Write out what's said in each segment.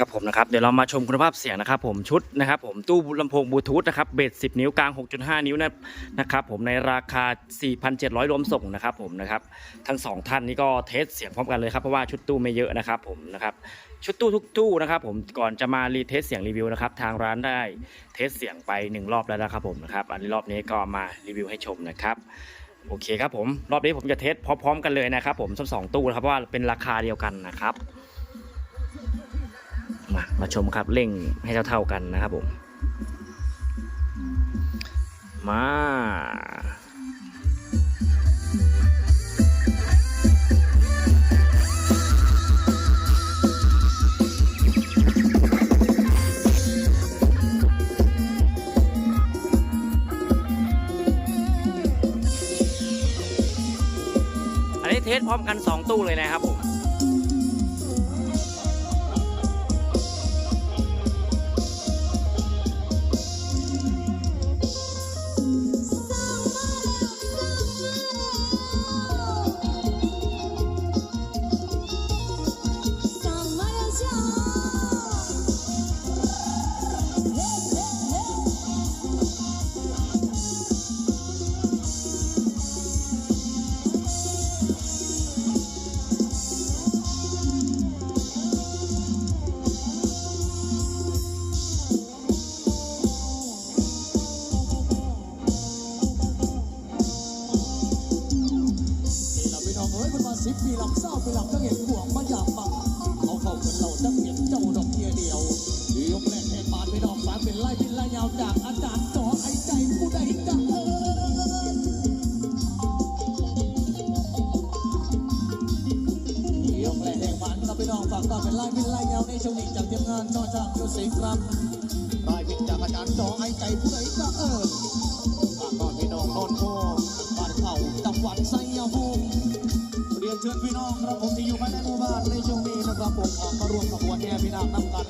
ครับผมนะครับเดี๋ยวเรามาชมคุณภาพเสียงนะครับผมชุดนะครับผมตู้ลำโพงบลูทูธนะครับเบส10 นิ้วกลาง 6.5 นิ้วนะนะครับผมในราคา 4,700 รวมส่งนะครับผมนะครับทั้งสองท่านนี้ก็เทสเสียงพร้อมกันเลยครับเพราะว่าชุดตู้ไม่เยอะนะครับผมนะครับชุดตู้ทุกตู้นะครับผมก่อนจะมารีเทสเสียงรีวิวนะครับทางร้านได้เทสเสียงไปหนึ่งรอบแล้วนะครับผมนะครับอันนี้รอบนี้ก็มารีวิวให้ชมนะครับโอเคครับผมรอบนี้ผมจะเทสพร้อมๆกันเลยนะครับผมทั้งสองตู้นะครับว่าเป็นราคาเดียวกันนะครับ มามาชมครับเร่งให้เท่าๆกันนะครับผมมาอันนี้เทสพร้อมกัน 2 ตู้เลยนะครับผม ช่วงนี้จากทีมงานนอจากมิวสิกครับได้พินจากอาจารย์จอไอ้ใจผู้ใดก็เออฝากตอนพี่น้องโนนโพบ้านเขาจังหวัดไซยภูมิเรียนเชิญพี่น้องครับผมที่อยู่ภายในหมู่บ้านในช่วงนี้นะครับผมออกมาร่วมขบวนแห่พี่น้องน้ำกัน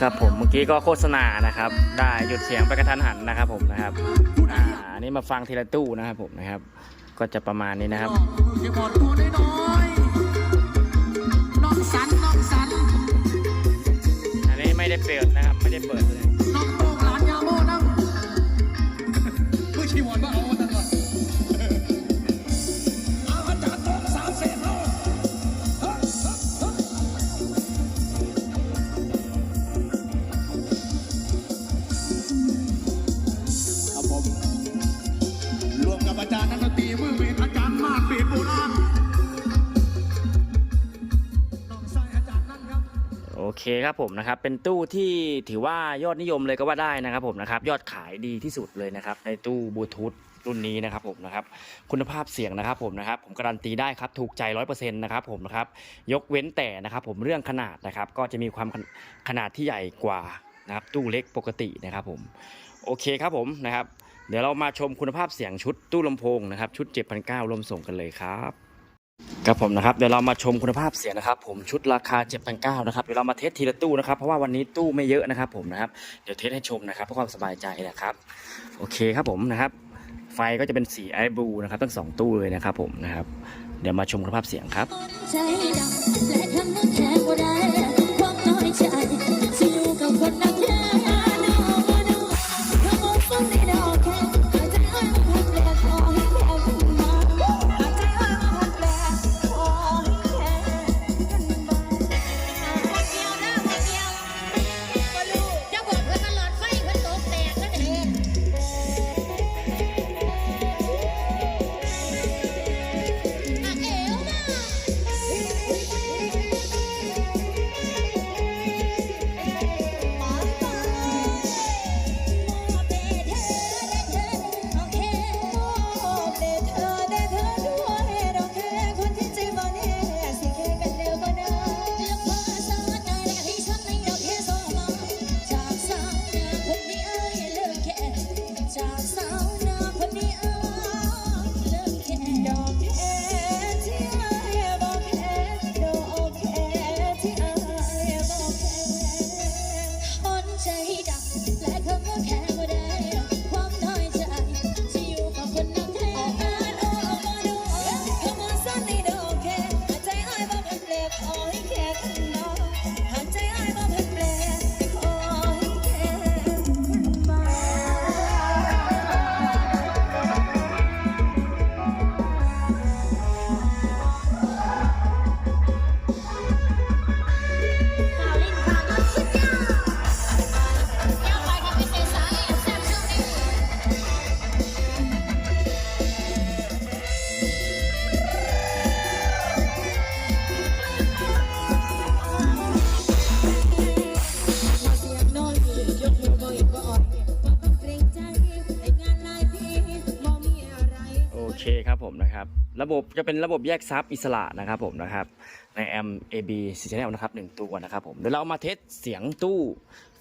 ครับผมเมื่อกี้ก็โฆษณานะครับ ได้หยุดเสียงไปกระทันหันนะครับผมนะครับอ่าอันนี้มาฟังทีละตู้นะครับผมนะครับ ก็จะประมาณนี้นะครับเก็บบอลตัวน้อยๆน้องสันน้องสัน อันนี้ไม่ได้เปิดนะครับ ไม่ได้เปิดเลย เคครับผมนะครับเป็นตู้ที่ถือว่ายอดนิยมเลยก็ว่าได้นะครับผมนะครับยอดขายดีที่สุดเลยนะครับในตู้บลูทูธรุ่นนี้นะครับผมนะครับคุณภาพเสียงนะครับผมนะครับผมการันตีได้ครับถูกใจร้อยเปอร์เซ็นต์นะครับผมนะครับยกเว้นแต่นะครับผมเรื่องขนาดนะครับก็จะมีความขนาดที่ใหญ่กว่านะครับตู้เล็กปกตินะครับผมโอเคครับผมนะครับเดี๋ยวเรามาชมคุณภาพเสียงชุดตู้ลำโพงนะครับชุด 7,900รวมส่งกันเลยครับ ครับผมนะครับเดี๋ยวเรามาชมคุณภาพเสียงนะครับ ผมชุดราคา7,900นะครับเดี๋ยวเรามาเทสทีละตู้นะครับเพราะว่าวันนี้ตู้ไม่เยอะนะครับ ผมนะครับเดี๋ยวเทสให้ชมนะครับเพื่อความสบายใจนะครับ โอเคครับผมนะครับ ไฟก็จะเป็นสีไอบูนะครับทั้งสองตู้เลยนะครับ ผมนะครับ เดี๋ยวมาชมคุณภาพเสียงครับ เคครับผมนะครับ ระบบจะเป็นระบบแยกซับอิสระนะครับผมนะครับ ในแอม AB 4 Channel นะครับหนึ่งตัวนะครับผมเดี๋ยวเรามาเทสเสียงตู้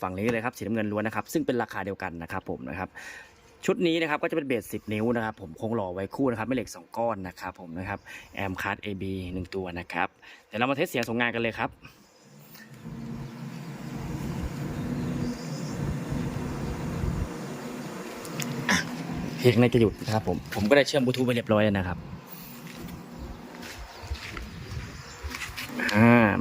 ฝั่งนี้เลยครับสีน้ำเงินล้วนนะครับ ซึ่งเป็นราคาเดียวกันนะครับผมนะครับชุดนี้นะครับก็จะเป็นเบส 10 นิ้วนะครับ ผมคงหล่อไว้คู่นะครับไม่เหล็ก 2 ก้อนนะครับผมนะครับแอมคัส AB 1 ตัวนะครับ เดี๋ยวเรามาเทสเสียงส่งงานกันเลยครับ เพลงในจะหยุดนะครับผม ผมก็ได้เชื่อมบลูทูธไปเรียบร้อยแล้วนะครับ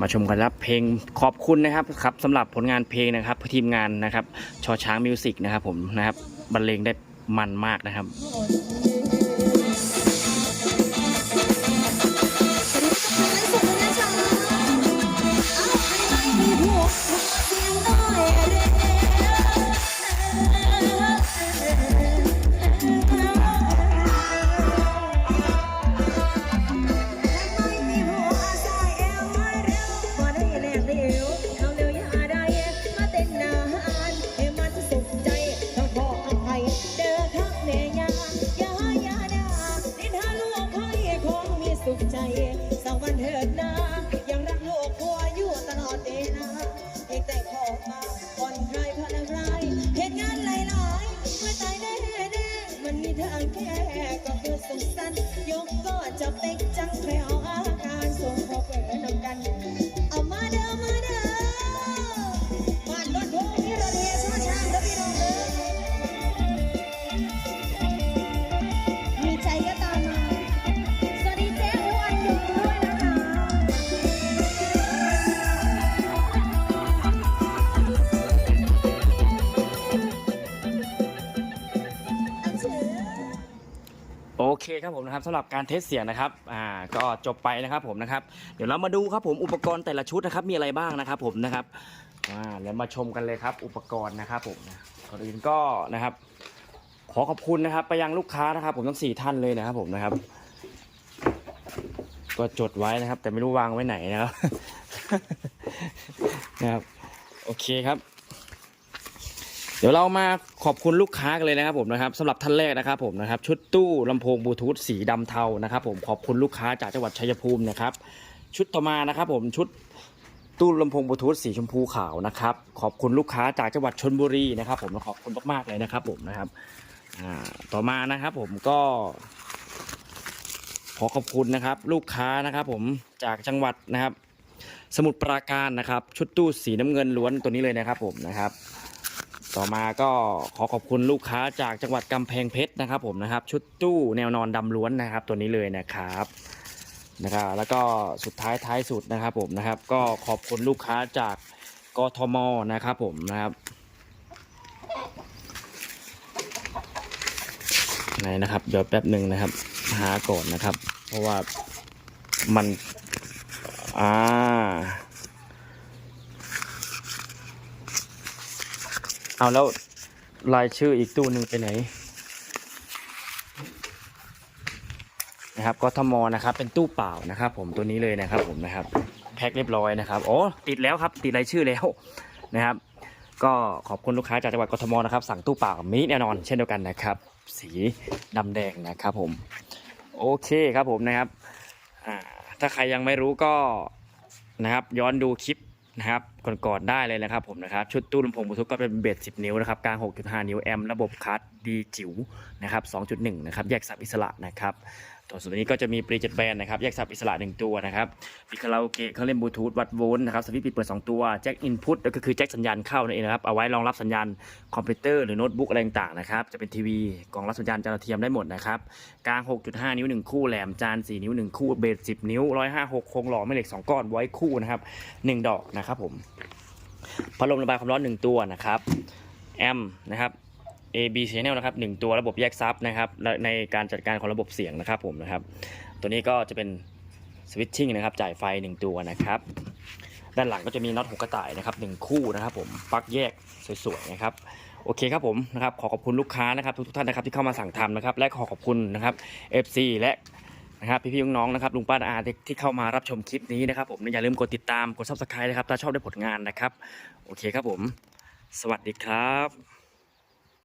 มาชมกันครับเพลงขอบคุณนะครับครับสำหรับผลงานเพลงนะครับทีมงานนะครับชอช้างมิวสิกนะครับผมนะครับบรรเลงได้มันมากนะครับ ครับผมนะครับสำหรับการเทสเสียงนะครับอ่าก็จบไปนะครับผมนะครับเดี๋ยวเรามาดูครับผมอุปกรณ์แต่ละชุดนะครับมีอะไรบ้างนะครับผมนะครับอ่าเดี๋ยวมาชมกันเลยครับ อุปกรณ์นะครับผมก่อนอื่นก็นะครับ ขอขอบคุณนะครับ ไปยังลูกค้านะครับ ผมทั้งสี่ท่านเลยนะครับผมนะครับ ก็จดไว้นะครับ แต่ไม่รู้วางไว้ไหนนะครับนะครับ โอเคครับ เดี๋ยวเรามาขอบคุณลูกค้ากันเลยนะครับผมนะครับสำหรับท่านแรกนะครับผมนะครับชุดตู้ลำโพงบลูทูธสีดำเทานะครับผมขอบคุณลูกค้าจากจังหวัดชัยภูมินะครับชุดต่อมานะครับผมชุดตู้ลำโพงบลูทูธสีชมพูขาวนะครับขอบคุณลูกค้าจากจังหวัดชนบุรีนะครับผมขอบคุณมากๆเลยนะครับผมนะครับต่อมานะครับผมก็ขอขอบคุณนะครับลูกค้านะครับผมจากจังหวัดนะครับ สมุทรปราการนะครับ ชุดตู้สีน้ำเงินล้วนตัวนี้เลยนะครับผมนะครับ ต่อมาก็ขอขอบคุณลูกค้าจากจังหวัดกำแพงเพชรนะครับ ผมนะครับ ชุดตู้แนวนอนดำล้วนนะครับ ตัวนี้เลยนะครับนะครับแล้วก็สุดท้ายท้ายสุดนะครับผมนะครับ ก็ขอบคุณลูกค้าจากกทมนะครับผมนะครับไหนนะครับเดี๋ยวแป๊บหนึ่งนะครับ หาก่อนนะครับ เพราะว่ามันอ่า เอาแล้วรายชื่ออีกตู้หนึ่งไปไหนนะครับกทมนะครับ เป็นตู้เปล่านะครับ ผมตัวนี้เลยนะครับ ผมนะครับ แพ็คเรียบร้อยนะครับโอ้ติดแล้วครับ ติดรายชื่อแล้วนะครับ ก็ขอบคุณลูกค้าจากจังหวัดกทมนะครับ สั่งตู้เปล่ามีแน่นอน เช่นเดียวกันนะครับ สีดำแดงนะครับ ผม โอเคครับผมนะครับถ้าใครยังไม่รู้ก็นะครับ ย้อนดูคลิป นะครับก่อนๆได้เลยนะครับผมนะครับชุดตู้ลำโพงบลูทูธก็เป็นเบส10 นิ้วนะครับกลาง 6.5 นิ้วแอมระบบคัสดีจิ๋วนะครับ2.1 นะครับแยกสับอิสระนะครับ ตัวส่วนนี้ก็จะมีปรีเจ็ดแบนนะครับแยกสับอิสระ 1 ตัวนะครับมีคาราโอเกะเครื่องเล่นบลูทูธวัดโวลต์นะครับสวิตช์ปิดเปิด 2 ตัวแจ็คอินพุตก็คือแจ็คสัญญาณเข้านั่นเองนะครับเอาไว้รองรับสัญญาณคอมพิวเตอร์หรือโน้ตบุ๊กอะไรต่างๆนะครับจะเป็นทีวีกล่องรับสัญญาณจานเทียมได้หมดนะครับกลาง 6.5 นิ้ว 1 คู่แหลมจาน 4 นิ้ว 1 คู่เบส10 นิ้ว 156โครงหล่อแม่เหล็ก 2 ก้อนไว้คู่นะครับ1ดอกนะครับผมพัดลมระบายความร้อน 1 ตัวนะครับแอมนะครับ AB Channel นะครับหนึ่งตัวระบบแยกซับนะครับในการจัดการของระบบเสียงนะครับผมนะครับ ตัวนี้ก็จะเป็นสวิตชิ่งนะครับจ่ายไฟ 1 ตัวนะครับ ด้านหลังก็จะมีน็อตหัวกระต่ายนะครับหนึ่งคู่นะครับผมปลั๊กแยกสวยๆนะครับโอเคครับผมนะครับขอขอบคุณลูกค้านะครับทุกๆท่านนะครับที่เข้ามาสั่งทำนะครับ และขอขอบคุณนะครับ FC และนะครับพี่ๆน้องๆนะครับลุงป้าอาที่ที่เข้ามารับชมคลิปนี้นะครับผมอย่าลืมกดติดตามกด subscribe นะครับถ้าชอบได้ผลงานนะครับ โอเคครับผม สวัสดีครับ